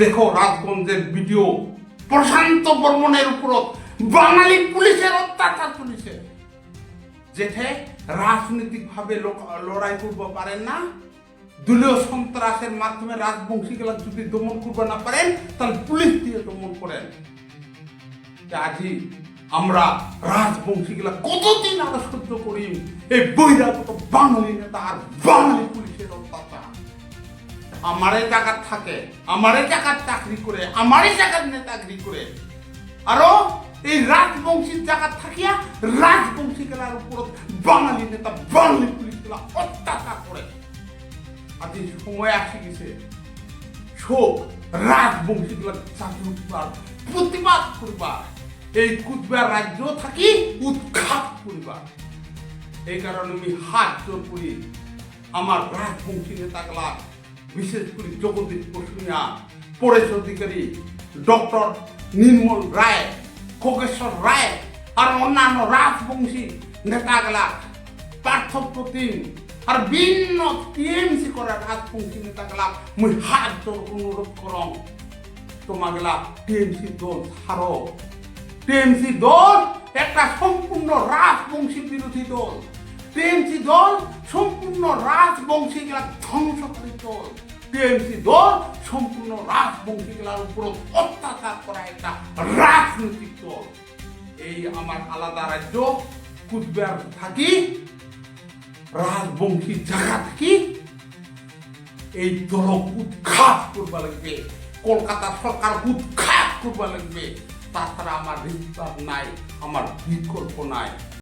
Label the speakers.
Speaker 1: দেখো রাজগঞ্জের ভিডিও প্রশান্ত বর্মনের উপর বাঙালি পুলিশের অত্যাচার চলেছে যেঠে রাজনৈতিকভাবে লড়াই করতে পারেন না, দলীয় সন্ত্রাসের মাধ্যমে রাজবংশীগুলা যদি দমন করতে না পারেন, তাহলে পুলিশ দিয়ে দমন করেন। যে আজি আমরা রাজবংশীগুলা কতদিন আরও সহ্য করি? এই বহিরাগত বাঙালি নেতা আর বাঙালি অত্যাচার আমারে জায়গার থাকে, আমারে জায়গার চাকরি করে, আমারে জায়গার নেতাগিরি করে। আরও এই রাজবংশীর জায়গা থাকিয়া রাজবংশী গেলার উপর বাঙালি নেতা বাঙালি পুলিশগুলা অত্যাচার করে। আজ এই সময় আসি গেছে, শোক রাজবংশী জাগ্রত করার প্রতিবাদ করবার। এই কুচবিহার রাজ্য থাকি, উৎখাত করবার। এই কারণে আমি হাত জোর করি আমার রাজবংশী নেতাগুলা বিশেষ করে জগদীশ বসুনিয়া পরেশ অধিকারী, ডক্টর নির্মল রায়, খোগেশ্বর রায়, আর অন্যান্য রাজবংশী নেতাগুলা, পার্থ প্রতিম, আর ভিন্ন টিএমসি করা রাজবংশী নেতাগুলা, মুই হাত জোর অনুরোধ করম, তোমাগুলা টিএমসি দল ছাড়ো। টিএমসি দল একটা সম্পূর্ণ রাজবংশী বিরোধী দল। টিএমসি সম্পূর্ণ রাজবংশী গুলা ধ্বংসকারী দল। টিএমসি দল সম্পূর্ণ রাজবংশী গুলার উপর অত্যাচার করা একটা রাজনৈতিক দল। এই আমার আলাদা রাজ্য, কুচবিহার থাকি, রাজবংশী জায়গা থাকি, এই দলক উৎখাত করবা লাগবে। কলকাতা সরকার উৎখাত করবা লাগবে। তাছাড়া আমার বিকল্প নাই, আমার বিকল্প নাই।